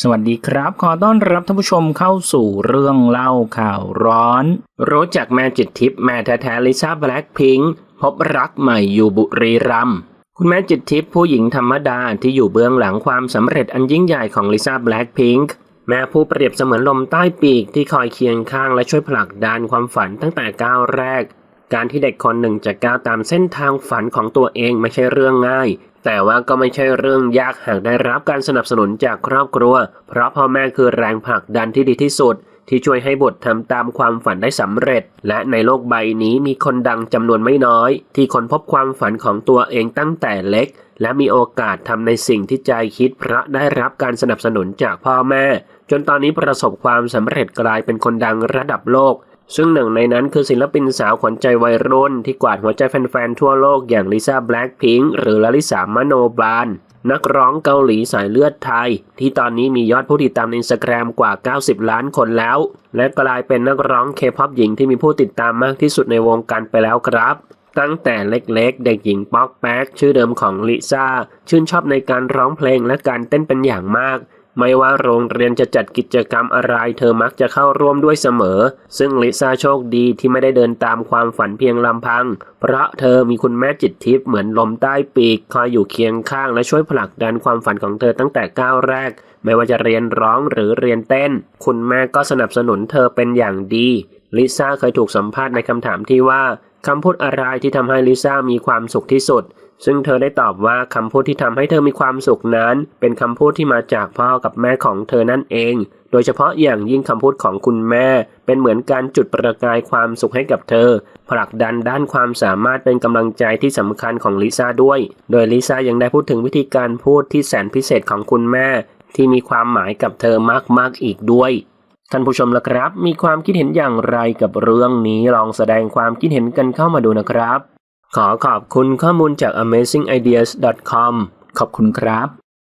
สวัสดีครับ ขอต้อนรับท่านผู้ชมเข้าสู่เรื่องเล่าข่าวร้อน รู้จักแม่จิตทิพย์แม่แท้ๆลิซ่าแบล็คพิงค์พบรักใหม่อยู่บุรีรัมย์คุณแม่จิตทิพย์ผู้หญิงธรรมดาที่อยู่เบื้องหลังความสำเร็จอันยิ่งใหญ่ของลิซ่าแบล็คพิงค์แม่ผู้เปรียบเสมือนลมใต้ปีกที่คอยเคียงข้างและช่วยผลักดันความฝันตั้งแต่ก้าวแรก การที่เด็กคนหนึ่งจะก้าวตามเส้นทางฝันของตัวเองไม่ใช่เรื่องง่าย แต่ว่าก็ไม่ใช่เรื่องยากหากได้รับการสนับสนุนจากครอบครัว เพราะพ่อแม่คือแรงผลักดันที่ดีที่สุด ที่ช่วยให้บุตรทำตามความฝันได้สำเร็จ และในโลกใบนี้มีคนดังจำนวนไม่น้อย ที่ค้นพบความฝันของตัวเองตั้งแต่เล็ก และมีโอกาสทำในสิ่งที่ใจคิดเพราะได้รับการสนับสนุนจากพ่อแม่ จนตอนนี้ประสบความสำเร็จกลายเป็นคนดังระดับโลก ซึ่งหนึ่งในนั้นคือศิลปินสาวขวัญใจวัยรุ่น ที่กวาดหัวใจแฟนๆทั่วโลกอย่างลิซ่าแบล็คพิงค์หรือลลิสามโนบาลนักร้องเกาหลีสายเลือดไทย ที่ตอนนี้มียอดผู้ติดตามในอินสตาแกรมกว่า 90 ล้านคนแล้ว และกลายเป็นนักร้องเคป๊อปหญิงที่มีผู้ติดตามมากที่สุดในวงการไปแล้วครับตั้งแต่เล็กๆ เด็กหญิงป๊อกแป๊กชื่อเดิมของลิซ่า ชื่นชอบในการร้องเพลงและการเต้นเป็นอย่างมาก ไม่ว่าโรงเรียนจะจัดกิจกรรมอะไร เธอมักจะเข้าร่วมด้วยเสมอ ซึ่งลิซ่าโชคดีที่ไม่ได้เดินตามความฝันเพียงลำพัง เพราะเธอมีคุณแม่จิตทิพย์เหมือนลมใต้ปีก คอยอยู่เคียงข้างและช่วยผลักดันความฝันของเธอตั้งแต่ก้าวแรก ไม่ว่าจะเรียนร้องหรือเรียนเต้น คุณแม่ก็สนับสนุนเธอเป็นอย่างดี ลิซ่าเคยถูกสัมภาษณ์ในคำถามที่ว่าคำพูดอะไรที่ทำให้ลิซ่ามีความสุขที่สุด ซึ่งเธอได้ตอบว่าคำพูดที่ทำให้เธอมีความสุขนั้น เป็นคำพูดที่มาจากพ่อกับแม่ของเธอนั่นเอง โดยเฉพาะอย่างยิ่งคำพูดของคุณแม่ เป็นเหมือนการจุดประกายความสุขให้กับเธอ ผลักดันด้านความสามารถเป็นกำลังใจที่สำคัญของลิซ่าด้วย โดยลิซ่ายังได้พูดถึงวิธีการพูดที่แสนพิเศษของคุณแม่ ที่มีความหมายกับเธอมากๆอีกด้วย ท่านผู้ชมล่ะครับ มีความคิดเห็นอย่างไรกับเรื่องนี้ลองแสดงความคิดเห็นกันเข้ามาดูนะครับ ขอขอบคุณข้อมูลจาก amazingideas.com ขอบคุณครับ